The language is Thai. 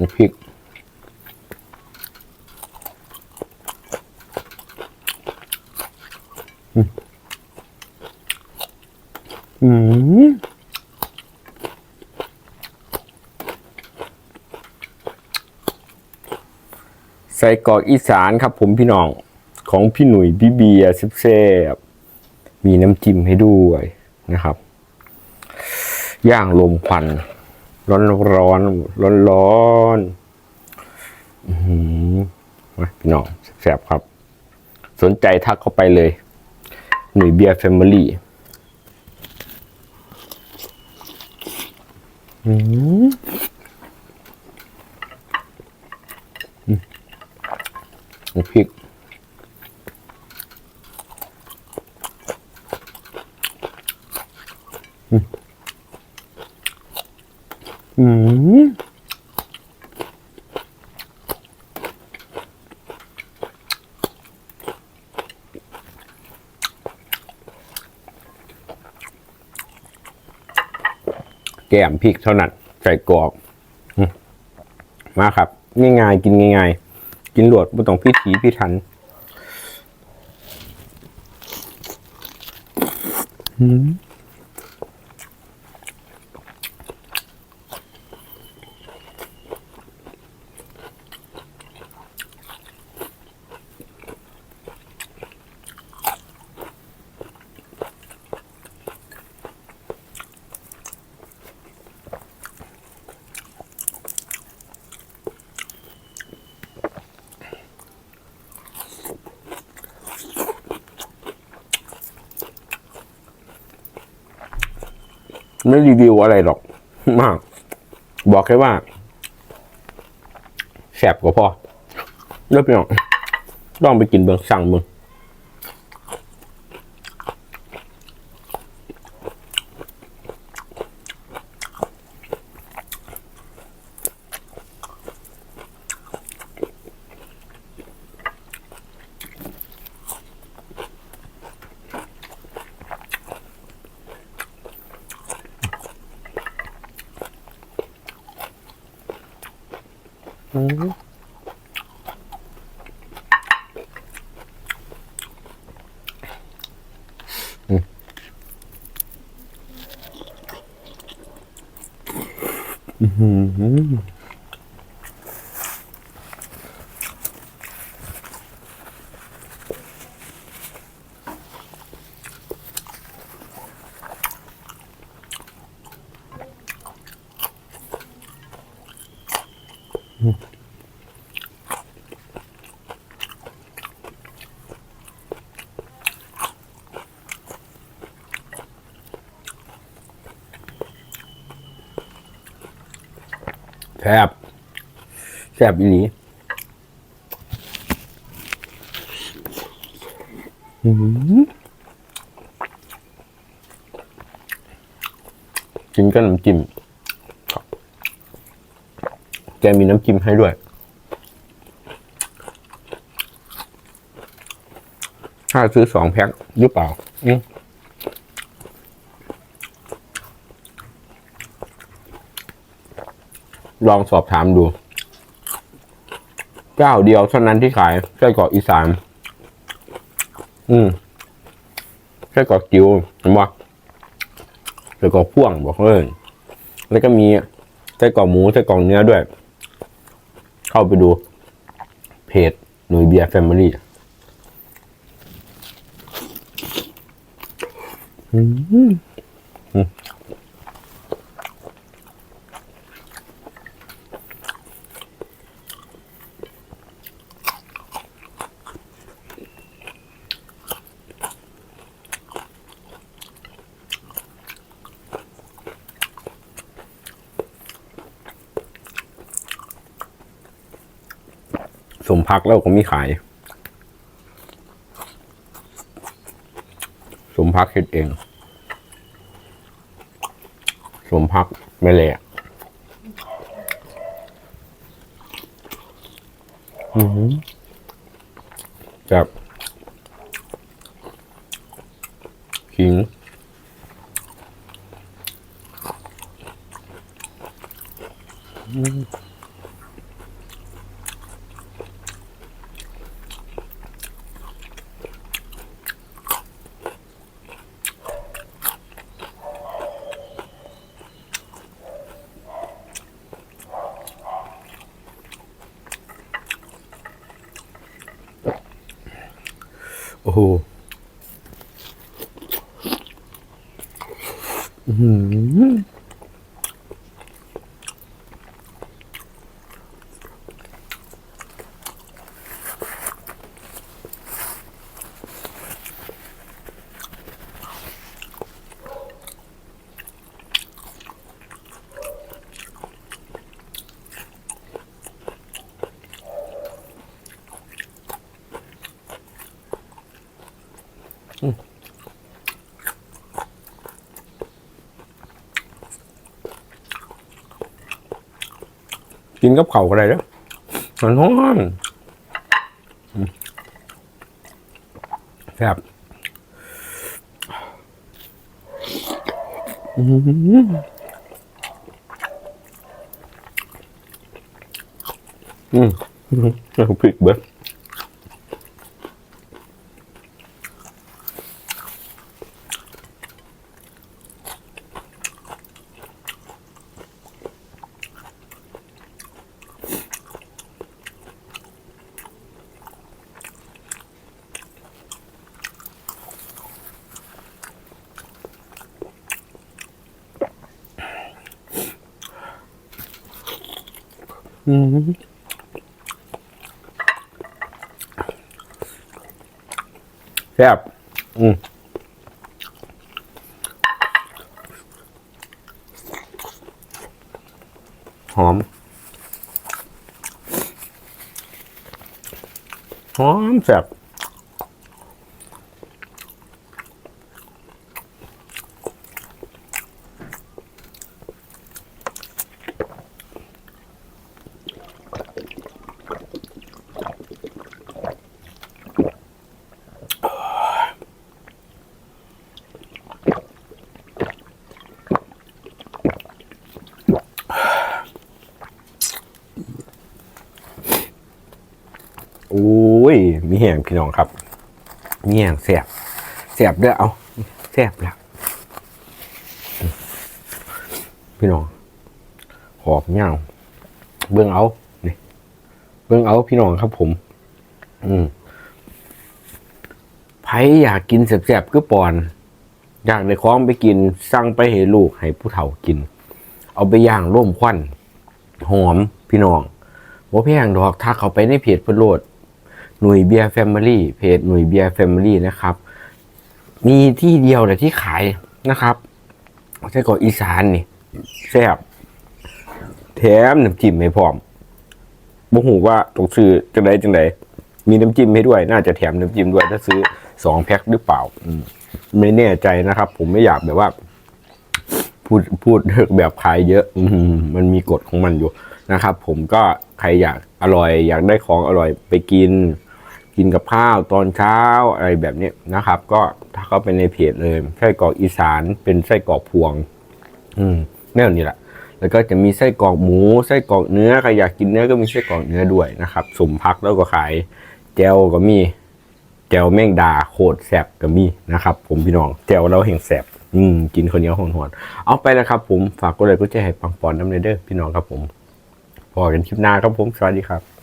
น้พริกอืมใส่กรอกอีสานครับผมพี่น้องของพี่หนุ่ยพี่เบียร์แซ่บๆมีน้ำจิ้มให้ด้วยนะครับ ย่างลมควัน ร้อนร้อนร้อนร้อนๆอื้อหืมาพี่น้องแซ่บครับ สนใจทักเข้าไปเลย หนุ่ยเบียร์แฟมิลี่อืมอืมพริกอืม แกมพริกเท่านั้นใส่กรอกอืมมาครับ ง่ายๆ กินง่ายๆ กินหลวดไม่ต้องพิถีพิถันอืม ไม่รีวิวอะไรหรอก มาก บอกแค่ว่าแสบกว่าพ่อเลิกไปหรอกต้องไปกินเบิงสั่งเบิง 음. 음. 음. แสบแสบอีนี้อหือกินกับน้ำจิ้มแกมีน้ำจิ้มให้ด้วย ถ้าซื้อสองแพ็คหรือเปล่า อืม ลองสอบถามดู เจ้าเดียวเท่านั้นที่ขายไส้กรอกอีสาน อืมไส้กรอกจิ๋วเห็นปะไส้กรอกพ่วงบอกเลยแล้วก็มีไส้กรอกหมูไส้กรอกเนื้อด้วย เข้าไปดู เพจหนุ่ยเบียร์แฟมิลี่อืม สมพักแล้วก็มีขาย สมพักเฮ็ดเอง สมพักไม่แหลกอือหือกับขิงอืม โหอื้อ กินกับเข่าอะได้เด้วมันร้อนอืมแซ่บอืมอหืออืมเอาพริกเบิด อืมแซ่บอืมหอม หอมแซ่บ อ้ยมีแหงพี่น้องครับ มีแหงแซ่บแซ่บด้อเอาแซ่บแล้วพี่น้องหอบเงาเบื้องเอานี่เบื้องเอาพี่น้องครับผม อืมไผอยากกินแซ่บๆก็ปอน อยากได้องไปกินสั่งไปให้ลูกให้ผู้เฒ่ากิน เอาไปย่างร่วมควันหอมพี่น้องว่าแพงดอกถ้าเขาไปในเพจเพื่อโลด หนุ่ยเบียร์แฟมิลี่เพจหนุ่ยเบียร์แฟมิลี่นะครับ มีที่เดียวเลยที่ขายนะครับไส้กรอกอีสานนี่แซ่บแถมน้ำจิ้มให้พร้อมบ่หูว่าต้องซื้อจังไดจังไดมีน้ำจิ้มให้ด้วย น่าจะแถมน้ำจิ้มด้วยถ้าซื้อสองแพ็คหรือเปล่าอืมไม่แน่ใจนะครับ ผมไม่อยากแบบว่า พูดพูดแบบขายเยอะอืมมันมีกฎของมันอยู่นะครับ ผมก็ใครอยากอร่อย อยากได้ของอร่อยไปกิน กินกับข้าวตอนเช้าอะไรแบบนี้นะครับ ก็ถ้าเขาไปในเพจเลยไส้กรอกอีสานเป็นไส้กรอกพวง อืมแน่นนี่แหละแล้วก็จะมีไส้กรอกหมูไส้กรอกเนื้อใครอยากกินเนื้อก็มีไส้กรอกเนื้อด้วยนะครับสมพักแล้วก็ขายแจวก็มีแจวแมงดาโคตรแสบก็มีนะครับ ผมพี่น้องแจวเราแห่งแสบอืมกินคนเหนียวหอนๆเอาไปแล้วครับ ผมฝากกดไลค์กดแชร์ให้ปังปอนน้ำเนเด้อพี่น้องครับผมพอกันคลิปหน้าครับผมสวัสดีครับ